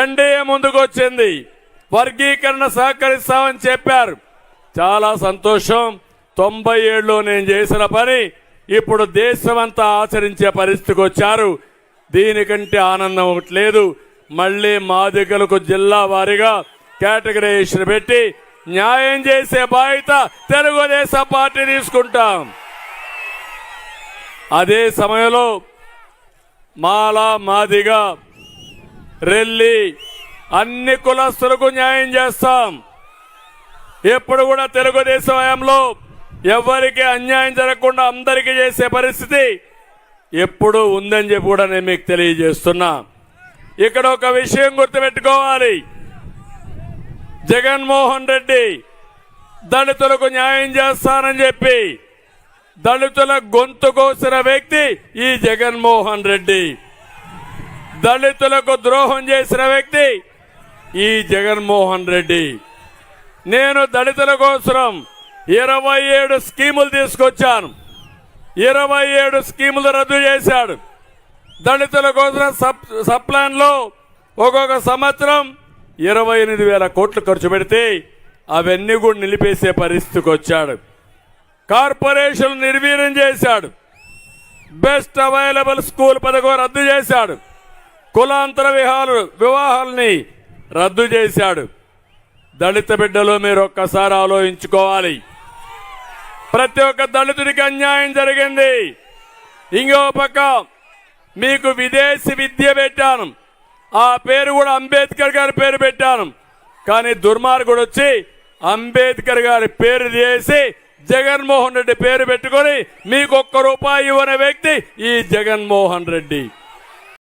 NDA ముందుకు వచ్చింది వర్గీకరణ సహకరిస్తామని చెప్పారు. చాలా సంతోషం. తొంభై ఏడులో నేను చేసిన పని ఇప్పుడు దేశమంతా ఆచరించే పరిస్థితికి వచ్చారు. దీనికంటే ఆనందం ఒకటి లేదు. మళ్ళీ మాదిగలకు జిల్లా వారీగా కేటగరైజేషన్ పెట్టి న్యాయం చేసే బాధ్యత తెలుగుదేశం పార్టీ తీసుకుంటాం. అదే సమయంలో మాలా మాదిగా రెల్లి అన్ని కులస్తులకు న్యాయం చేస్తాం. ఎప్పుడు కూడా తెలుగుదేశం హయాంలో ఎవరికి అన్యాయం జరగకుండా అందరికీ చేసే పరిస్థితి ఎప్పుడు ఉందని చెప్పి కూడా నేను మీకు తెలియజేస్తున్నా. ఇక్కడ ఒక విషయం గుర్తుపెట్టుకోవాలి. జగన్మోహన్ రెడ్డి దళితులకు న్యాయం చేస్తానని చెప్పి దళితుల గొంతు కోసిన వ్యక్తి ఈ జగన్మోహన్ రెడ్డి. దళితులకు ద్రోహం చేసిన వ్యక్తి ఈ జగన్మోహన్ రెడ్డి. నేను దళితుల కోసం ఇరవై ఏడు స్కీములు తీసుకొచ్చాను. ఇరవై ఏడు స్కీములు రద్దు చేశాడు. దళితుల కోసం సబ్ సప్లాన్లో ఒక్కొక్క సంవత్సరం ఇరవై ఎనిమిది వేల కోట్లు ఖర్చు పెడితే అవన్నీ కూడా నిలిపేసే పరిస్థితికి వచ్చాడు. కార్పొరేషన్ నిర్వీర్యం చేశాడు. బెస్ట్ అవైలబుల్ స్కూల్ పథకం రద్దు చేశాడు. కులాంతర విహాలు వివాహాలని రద్దు చేశాడు. దళిత బిడ్డలు మీరు ఒక్కసారి ఆలోచించుకోవాలి. ప్రతి ఒక్క దళితుడికి అన్యాయం జరిగింది. ఇంకో పక్క మీకు విదేశీ విద్య పెట్టాను. ఆ పేరు కూడా అంబేద్కర్ గారి పేరు పెట్టాను. కానీ దుర్మార్గుడు వచ్చి అంబేద్కర్ గారి పేరు చేసి జగన్మోహన్ రెడ్డి పేరు పెట్టుకొని మీకు ఒక్క రూపాయి ఇవ్వని వ్యక్తి ఈ జగన్మోహన్ రెడ్డి.